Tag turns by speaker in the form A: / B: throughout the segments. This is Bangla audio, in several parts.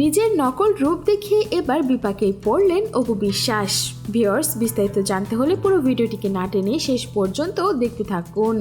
A: নিজের নকল রূপ দেখিয়ে এবার বিপাকে পড়লেন অপু বিশ্বাস। ভিওর্স বিস্তারিত জানতে হলে পুরো ভিডিওটিকে না টেনে শেষ পর্যন্ত দেখতে থাকুন।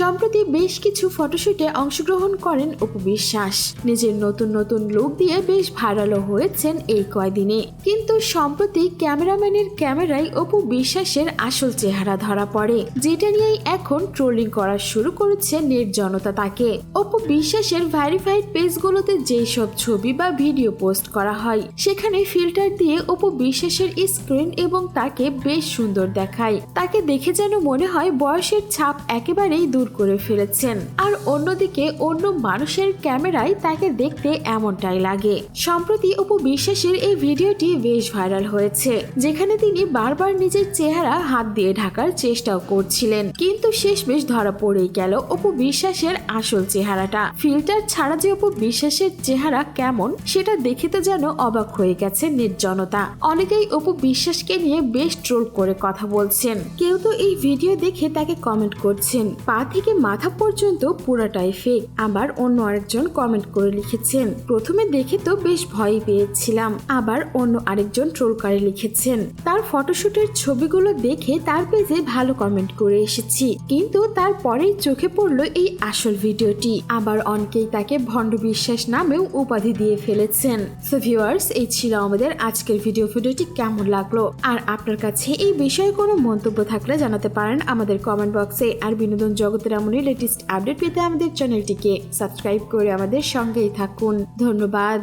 A: সম্প্রতি বেশ কিছু ফটোশুটে অংশগ্রহণ করেন অপু বিশ্বাস। নিজের নতুন নতুন লুক দিয়ে বেশ ভাইরালও হয়েছেন এই কয়দিনে। কিন্তু সম্প্রতি ক্যামেরাম্যানের ক্যামেরায় অপু বিশ্বাসের আসল চেহারা ধরা পড়ে, যেটা নিয়েই এখন ট্রোলিং করা শুরু করেছে নেট জনতা তাকে। অপু বিশ্বাসের ভ্যারিফাইড পেজগুলোতে যেই সব ছবি বা ভিডিও পোস্ট করা হয়, সেখানে ফিল্টার দিয়ে অপু বিশ্বাসের স্ক্রিন এবং তাকে বেশ সুন্দর দেখায়। তাকে দেখে যেন মনে হয় বয়সের ছাপ একেবারেই দূর করে ফেলেছেন। আর অন্যদিকে অন্য মানুষের ক্যামেরায় তাকে দেখতে এমনটাই লাগে। সম্প্রতি অপু বিশ্বাসের এই ভিডিওটি বেশ ভাইরাল হয়েছে, যেখানে তিনি বারবার নিজের চেহারা হাত দিয়ে ঢাকার চেষ্টাও করছিলেন। কিন্তু শেষমেশ ধরা পড়েই গেল অপু বিশ্বাসের আসল চেহারাটা। ফিল্টার ছাড়া যে অপু বিশ্বাসের চেহারা কেমন, সেটা দেখে তো যেন অবাক হয়ে গেছে নির্জনতা। অনেকেই অপু বিশ্বাসকে নিয়ে বেশ ট্রোল করে কথা বলছেন। কেউ তো এই ভিডিও দেখে তাকে কমেন্ট করছেন। পা থেকে মাথা পর্যন্ত পুরাটাই ফেক আবার অন্য আরেকজন কমেন্ট করে লিখেছেন। প্রথমে দেখে তো বেশ ভয় পেয়েছিলাম। আবার অন্য আরেকজন ট্রোলকারে লিখেছেন। তার ফটোশুটের ছবিগুলো দেখে তার পেজে ভালো কমেন্ট করে এসেছি। কিন্তু তারপরেই চোখে পড়ল এই আসল ভিডিওটি। আবার অনেকেই তাকে ভণ্ড বিশ্বাস নামেও উপাধি দিয়ে ফেলেছেন। সো ভিউয়ার্স এই ছিল আমাদের আজকের ভিডিও ভিডিওটি কেমন লাগল? আর আপনার কাছে এই বিষয়ে কোনো মন্তব্য থাকলে জানাতে পারেন আমাদের কমেন্ট বক্সে আর বিনোদন জগতের লেটেস্ট আপডেট পেতে আমাদের চ্যানেলটিকে সাবস্ক্রাইব করে আমাদের সঙ্গেই থাকুন। ধন্যবাদ।